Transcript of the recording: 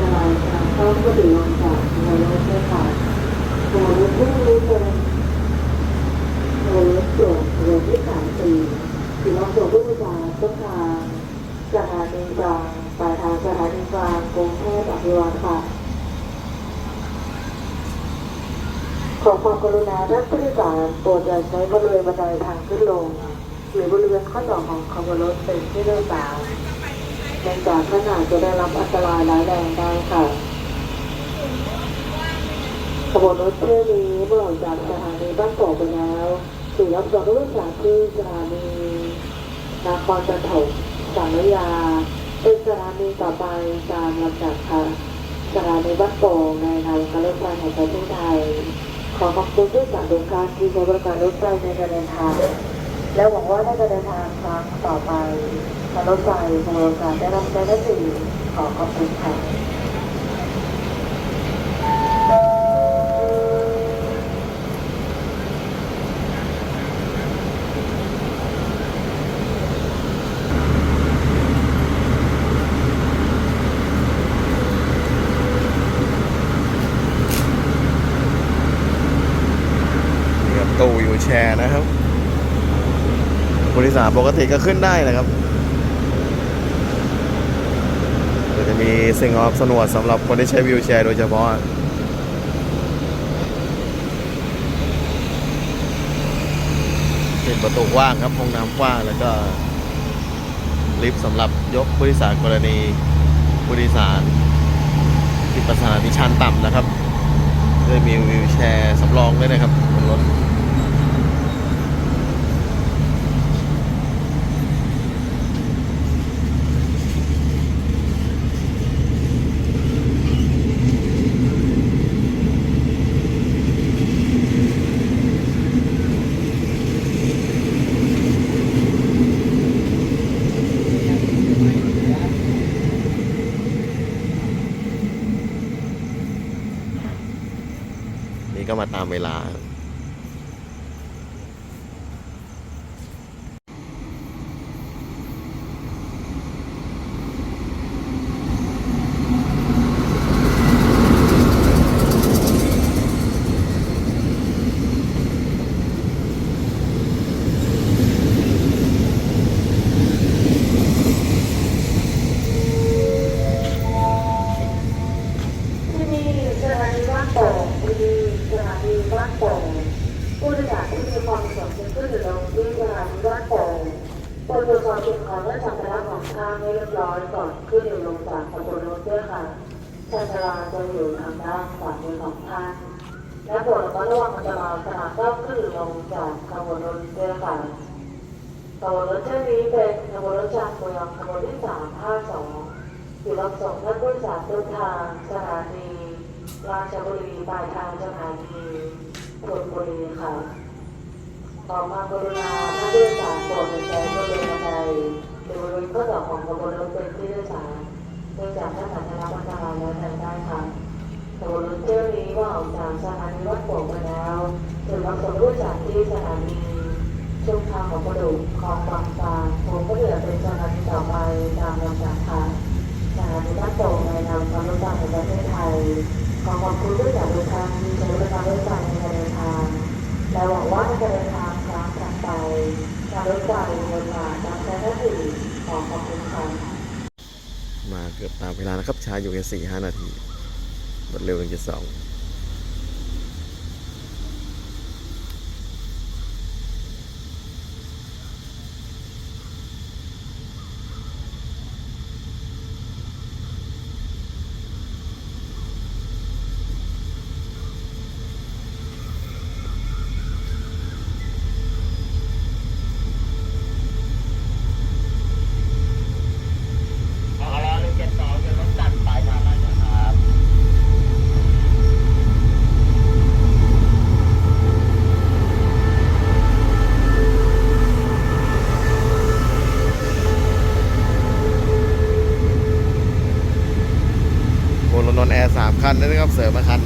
ตรายจากต้องก็ถือลงจากในรถด้วยค่ะตัวรถนี้เป็นตัวรถส่วนรถที่สามสี่ถือว่าตัวผู้บริกาต้นทางสถานีกลางปลายทางสถานีกลางกรุงเทพอภิวัตค่ะ ขอความกรุณาท่านผู้โดยสารโปรดอย่าใช้บริเวณบันไดทางขึ้นลง หรือบริเวณข้อต่อของขบวนรถเป็นที่โดยสารเนื่องจากท่านอาจจะได้รับอันตรายร้ายแรงได้ค่ะขบวนรถเที่ยวนี้เมื่อออกจากสถานีบ้านโป่งไปแล้วถือรับส่งผู้โดยสารที่สถานีนครปฐมสารยาเป็นสถานีต่อไปตามลำดับค่ะสถานีบ้านโป่งในนามการรถไฟแห่งประเทศไทย ขอขอบคุณด้วยจารทุกท่าที่ใช้บริการรถไฟในการเดินทาง และหวังว่าในการเดินทางครั้งต่อไปการรถไฟจะมีโอกาสได้รับใช้ได้ดีขอขอบคุณค่ะ นี่ครับตู้อยู่ แชร์นะครับผู้โดยสารปกติก็ขึ้นได้นะครับจะมีสิ่งอำนวยสนวดสำหรับคนที่ใช้วิวแชร์โดยเฉพาะเป็นประตูกว้างครับห้องน้ำกว้างแล้วก็ ลิฟต์สำหรับยกผู้โดยสารกรณีผู้โดยสารที่ประสานิชันต่ำนะครับด้วยมีวิวแชร์สำรองด้วยนะครับบนรถ ก็มาตามเวลา ที่นี่สถานีบ้านโป่งที่นี่สถานีบ้านโป่ง ผู้โดยสารที่มีความประสงค์จะขึ้นหรือลงที่สถานีบ้านโป่งโปรดตรวจสอบสิ่งของและสัมภาระของทางให้เรียบร้อยก่อนขึ้นหรือลงจากขบวนรถด้วยค่ะชานชาลาจะอยู่ทางด้านขวามือของท่านและโปรดระมัดระวังอันตรายขณะก้าขึ้นหรือลงจากขบวนรถด้วยค่ะขบวนรถเช่นนี้เป็นขบวนรถจากเมืองขบวนที่สามห้าสองอยู่รับส่งท่านผู้โดยสารต้นทางสถานีราชบุรีปลายทางสถานี ธนบุรีค่ะ ต่อมากรุณาผู้โดยสารโปรดใช้บริเวณบันไดหรือบริเวณข้อต่อของขบวนรถเป็นที่โดยสารเนื่องจากท่านอาจจะรับอันตรายและทันได้ค่ะขบวนรถเที่ยวนี้ว่าออกจากสถานีวัดโป่งไปแล้วถึงรับส่งผู้โดยสารที่สถานีช่วงทางของกระดูกคลองบางฟางผมก็เหลือเป็น มาเกือบตามเวลานะครับช้าอยู่แค่สี่ห้านาทีรวดเร็วหนึ่งจุดสองโบนรถนอนแอร์สามคันด้วยนะครับ เสริมมาคันหนึ่ง